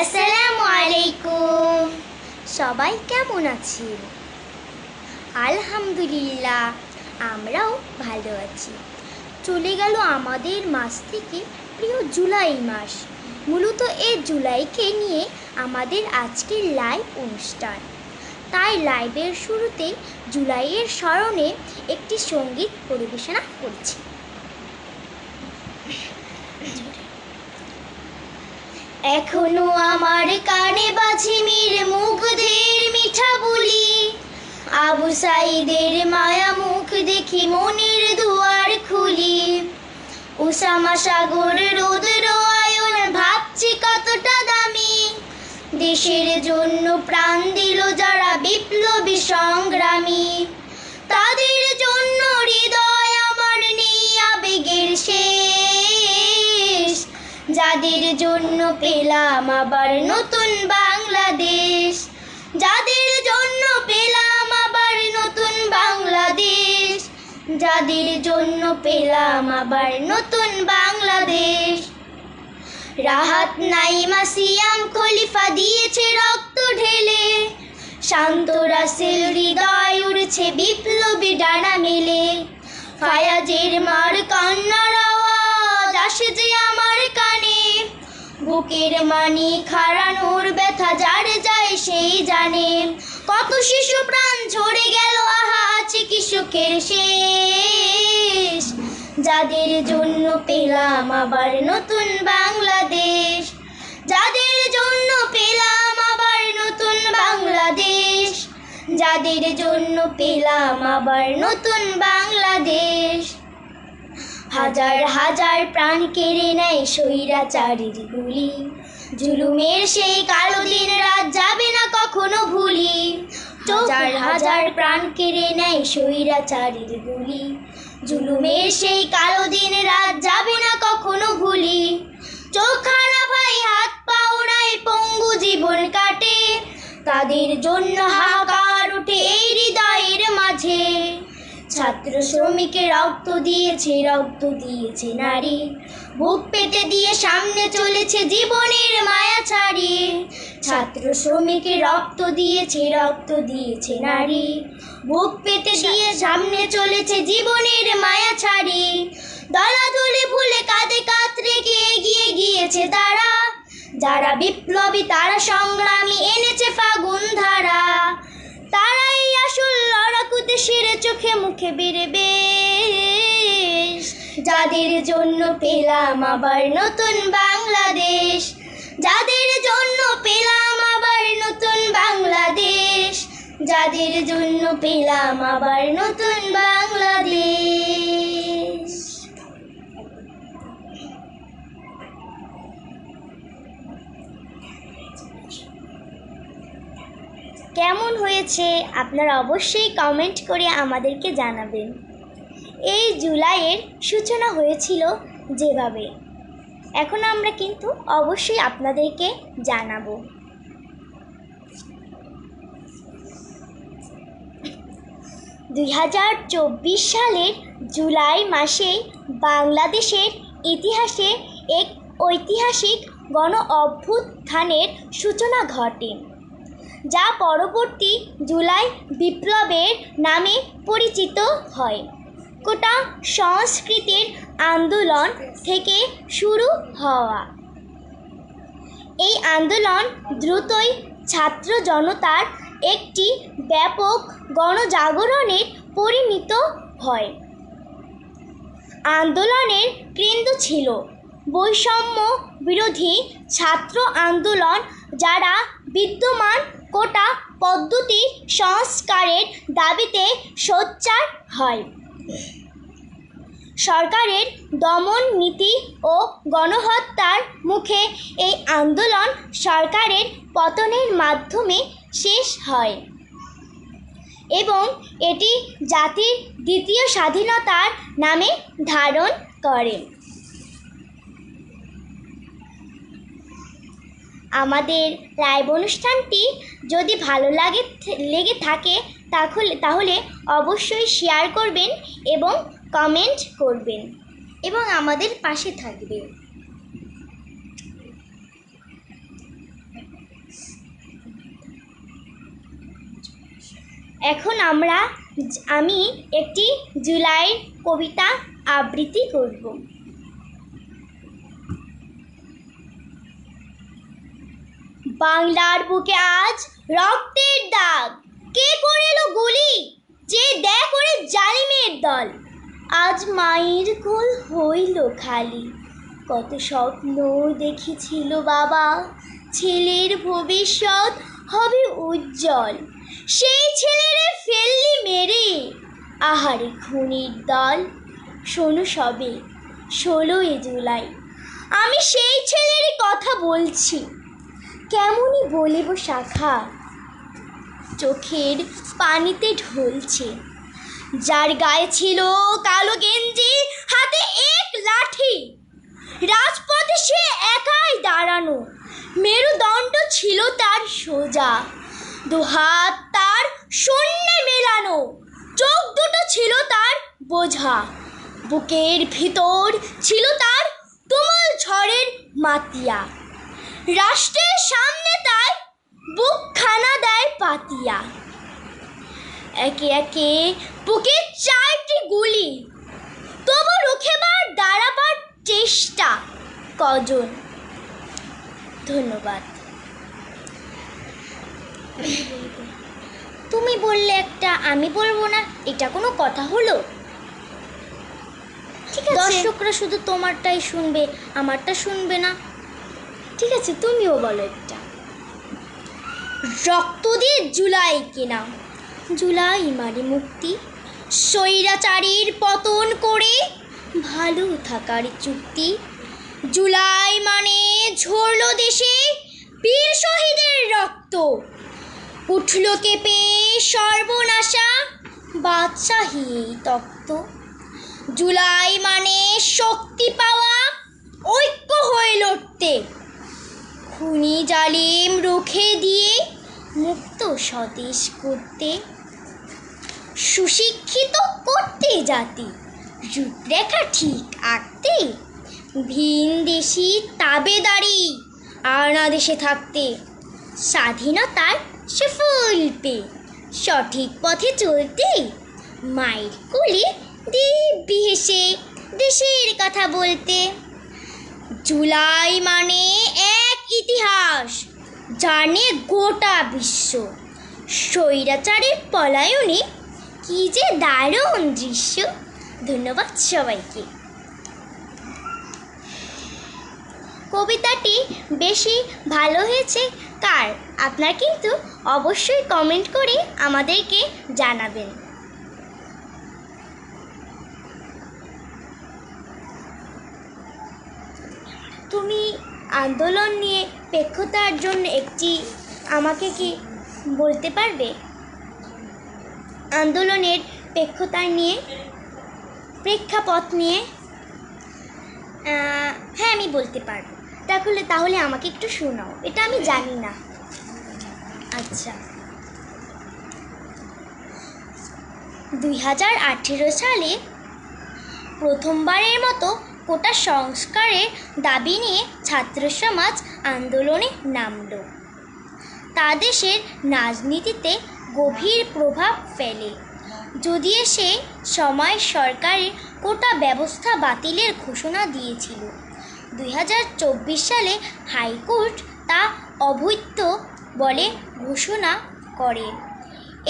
আসসালামু আলাইকুম সবাই কেমন আছেন? আলহামদুলিল্লাহ, আমরাও ভালো আছি। চলে গেল আমাদের মাস থেকে প্রিয় জুলাই মাস। মূলত এই জুলাইকে নিয়ে আমাদের আজকের লাইভ অনুষ্ঠান। তাই লাইভের শুরুতে জুলাইয়ের স্মরণে একটি সংগীত পরিবেশনা করছি। এখনও আমার কানে বাজে মীর মুগ্ধের মিঠা বলি। আবু সাইদের মায়া মুখ দেখি মনের দুয়ার খুলি। উসামা সাগর রোদের আয়ন ভাবছি কতটা দামি। দেশের জন্য প্রাণ দিল যারা বিপ্লবী সংগ্রামী। তাদের জন্য হৃদয় আমার নেই, আবেগের শেষ যাদের জন্য পেলাম আবার নতুন বাংলাদেশ। যাদের জন্য পেলাম আবার নতুন বাংলাদেশ। যাদের জন্য পেলাম আবার নতুন বাংলাদেশ। রাহাত নাইমা সিয়াম খলিফা দিয়েছে রক্ত ঢেলে। শান্ত রাসেল হৃদয় উড়ছে বিপ্লবী ডানা মেলে। ফায়াজের মার কান্নার আওয়াজ আসে যে আমার বুকের মানি খাড়ানোর ব্যথা যার যায় সেই জানে। কত শিশু প্রাণ ঝরে গেল, আহা চিকিৎসকের শেষ। যাদের জন্য পেলাম আবার নতুন বাংলাদেশ। যাদের জন্য পেলাম আবার নতুন বাংলাদেশ। যাদের জন্য পেলাম আবার নতুন বাংলাদেশ। হাজার হাজার প্রাণ কেড়ে নেয় স্বৈরাচারীর গুলি। জুলুমের সেই কালো দিন রাত যাবে না কখনো ভুলি। হাজার হাজার প্রাণ কেড়ে নেয় স্বৈরাচারীর গুলি। জুলুমের সেই কালো দিন রাত যাবে না কখনো ভুলি। চোখানা ভাই হাত পাও নাই পঙ্গু জীবন কাটে। তাদের জন্য হাহাকার ছাত্র শ্রমিকের রক্ত দিয়েছে রক্ত দিয়েছে নারী। বুক পেতে দিয়ে সামনে চলেছে জীবনের মায়া ছাড়িয়ে ছাত্র শ্রমিকের রক্ত দিয়েছে রক্ত দিয়েছে নারী। বুক পেতে দিয়ে সামনে চলেছে জীবনের মায়া ছাড়ি। দলাদলি ভুলে কাঁধে কাঁধ রেখে এগিয়ে গিয়েছে তারা। যারা বিপ্লবী তারা সংগ্রামী এনেছে ফাগুন ধারা। তারাই আসল দেশের চোখে মুখে বেরবে যাদের জন্য পেলাম আবার নতুন বাংলাদেশ। যাদের জন্য পেলাম আবার নতুন বাংলাদেশ। যাদের জন্য পেলাম আবার নতুন বাংলাদেশ। কেমন হয়েছে আপনারা অবশ্যই কমেন্ট করে আমাদেরকে জানাবেন। এই জুলাইয়ের সূচনা হয়েছিল যেভাবে। এখন আমরা কিন্তু অবশ্যই আপনাদেরকে জানাব। দুই হাজার চব্বিশ সালের জুলাই মাসে বাংলাদেশের ইতিহাসে এক ঐতিহাসিক গণ অভ্যুত্থানের সূচনা ঘটে। যা পরবর্তী জুলাই বিপ্লবের নামে পরিচিত হয়। কোটা সংস্কৃতির আন্দোলন থেকে শুরু হওয়া। এই আন্দোলন দ্রুতই ছাত্র জনতার একটি ব্যাপক গণজাগরণের পরিণত হয়। আন্দোলনের কেন্দ্র ছিল বৈষম্য বিরোধী ছাত্র আন্দোলন যারা বিদ্যমান কোটা পদ্ধতি সংস্কারের দাবিতে সোচ্চার হয়। সরকারের দমন নীতি ও গণহত্যার মুখে এই আন্দোলন সরকারের পতনের মাধ্যমে শেষ হয় এবং এটি জাতির দ্বিতীয় স্বাধীনতার নামে ধারণ করে। আমাদের লাইভ অনুষ্ঠানটি যদি ভালো লাগে, লেগে থাকে, তাহলে তাহলে অবশ্যই শেয়ার করবেন এবং কমেন্ট করবেন এবং আমাদের পাশে থাকবেন। এখন আমরা, আমি একটি জুলাইয়ের কবিতা আবৃত্তি করব। বাংলার বুকে আজ রক্তের দাগ। কে করিল গুলি? যে দেখ করে জালিমের দল। আজ মায়ের কোল হইল খালি। কত স্বপ্ন দেখেছিল বাবা, ছেলের ভবিষ্যৎ হবে উজ্জ্বল। সেই ছেলেরে ফেললি মেরে। আহারে খুনির দল। শোনো সবে, ষোলোই জুলাই। আমি সেই ছেলেরই কথা বলছি। কেমনই বলিব শাখা। চোখের পানিতে ঢলছে। যার গায়ে ছিল কালো গেঞ্জি, হাতে এক লাঠি। রাজপথে সে একাই দাঁড়ানো। মেরুদণ্ড ছিল তার সোজা। দুহাত তার শূন্যে মেলানো। চোখ দুটো ছিল তার বোঝা। বুকের ভিতর ছিল তার তুমুল ঝড়ের মাতিয়া। রাষ্ট্রের সামনে তাই বুক খানা দেয় পাতিয়া। একে একে বুকে চারটি গুলি। তবু রুখেবার দাঁড়াবার চেষ্টা কজন? ধন্যবাদ। তুমি বললে একটা আমি বলব না এটা কোনো কথা হলো? ঠিক আছে। দর্শকরা শুধু তোমারটাই শুনবে আমারটা শুনবে না। ঠিক আছে, তুমিও বলো একটা রক্ত দিয়ে জুলাই কেনা। জুলাই মানে মুক্তি। স্বৈরাচারীর পতন করে ভালো থাকার চুক্তি। জুলাই মানে ঝরল দেশে বীর শহীদের রক্ত। উঠল কেঁপে সর্বনাশা বাদশাহী এই জুলাই মানে শক্তি পাওয়া ঐক্য হয়ে লড়তে। খুনি জালিম রুখে দিয়ে মুক্ত স্বদেশ করতে। সুশিক্ষিত করতে জাতি, রূপরেখা ঠিক আঁকতে। ভিন দেশি তাবেদারি আয়না দেশে থাকতে। স্বাধীনতার সুফল পেয়ে সঠিক পথে চলতে। মায়ের কোলে দিব্যি হেসে দেশের কথা বলতে। জুলাই মানে এক ইতিহাস জানে গোটা বিশ্ব। স্বৈরাচারের পলায়নে, কি যে দারুণ দৃশ্য। ধন্যবাদ সবাইকে। কবিতাটি বেশি ভালো হয়েছে কার? আপনার কিন্তু অবশ্যই কমেন্ট করে আমাদেরকে জানাবেন। তুমি আন্দোলন নিয়ে পেক্ষতার জন্য একটি আমাকে কি বলতে পারবে? আন্দোলনের পেক্ষতার নিয়ে প্রেক্ষাপট নিয়ে হ্যাঁ আমি বলতে পারব। তাহলে তাহলে আমাকে একটু শোনাও। এটা আমি জানি না। আচ্ছা। দুই হাজার আঠেরো সালে প্রথমবারের মতো কোটা সংস্কারের দাবি নিয়ে ছাত্র সমাজ আন্দোলনে নামল। তা দেশের রাজনীতিতে গভীর প্রভাব ফেলে। যদিও সে সময় সরকারের কোটা ব্যবস্থা বাতিলের ঘোষণা দিয়েছিল। দুই হাজার চব্বিশ সালে হাইকোর্ট তা অবৈধ বলে ঘোষণা করে।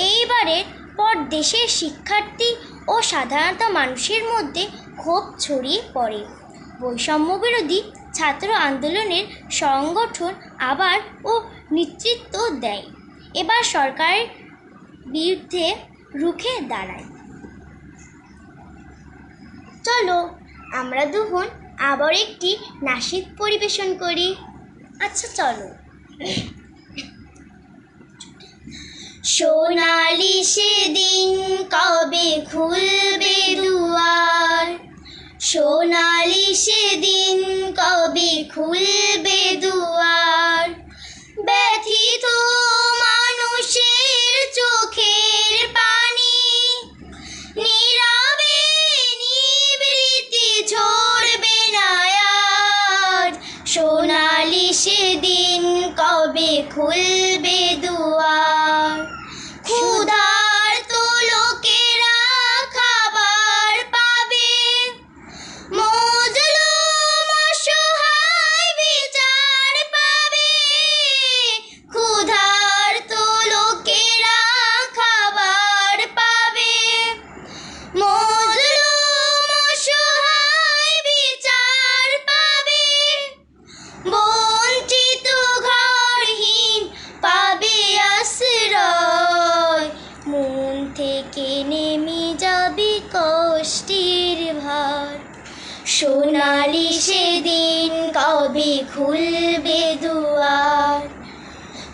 এইবারের পর দেশের শিক্ষার্থী ও সাধারণত মানুষের মধ্যে ক্ষোভ ছড়িয়ে পড়ে। বৈষম্য বিরোধী ছাত্র আন্দোলনের সংগঠন আবার ও নেতৃত্ব দেয়। এবার সরকারের বিরুদ্ধে রুখে দাঁড়ায়। চলো, আমরা দুজন আবার একটি নাসিদ পরিবেশন করি। আচ্ছা চলো। সোনালি সেদিন কবে খুলবে দুয়ার? সোনালি সেদিন কবে খুলবে দুয়ার? ব্যথিত মানুষের চোখের পানি, নীরবে নিবৃত্তি ঝরবে না সোনালি সেদিন কবে খুলবে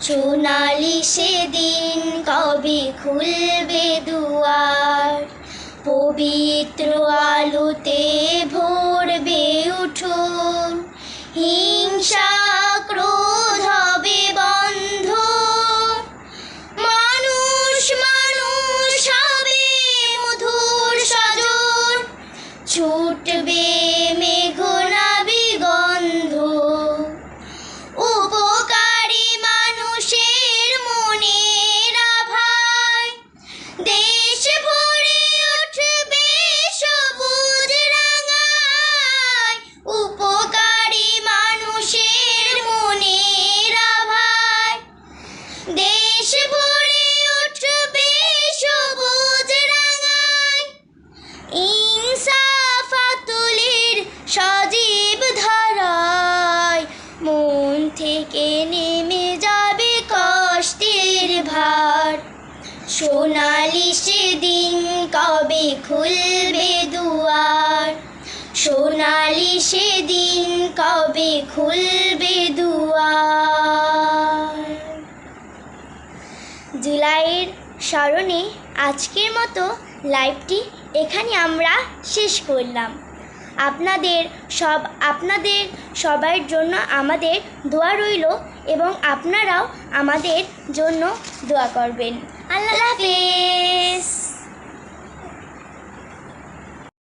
সোনালি সেদিন কবে খুলবে দুয়ার? পবিত্র আলোতে ভরবে উঠো হিংসা সেদিন কবে খুলবে জুলাইয়ের স্মরণে আজকের মতো লাইভটি এখানে আমরা শেষ করলাম। আপনাদের সব, আপনাদের সবার জন্য আমাদের দোয়া রইল এবং আপনারাও আমাদের জন্য দোয়া করবেন। আল্লাহ হাফেজ।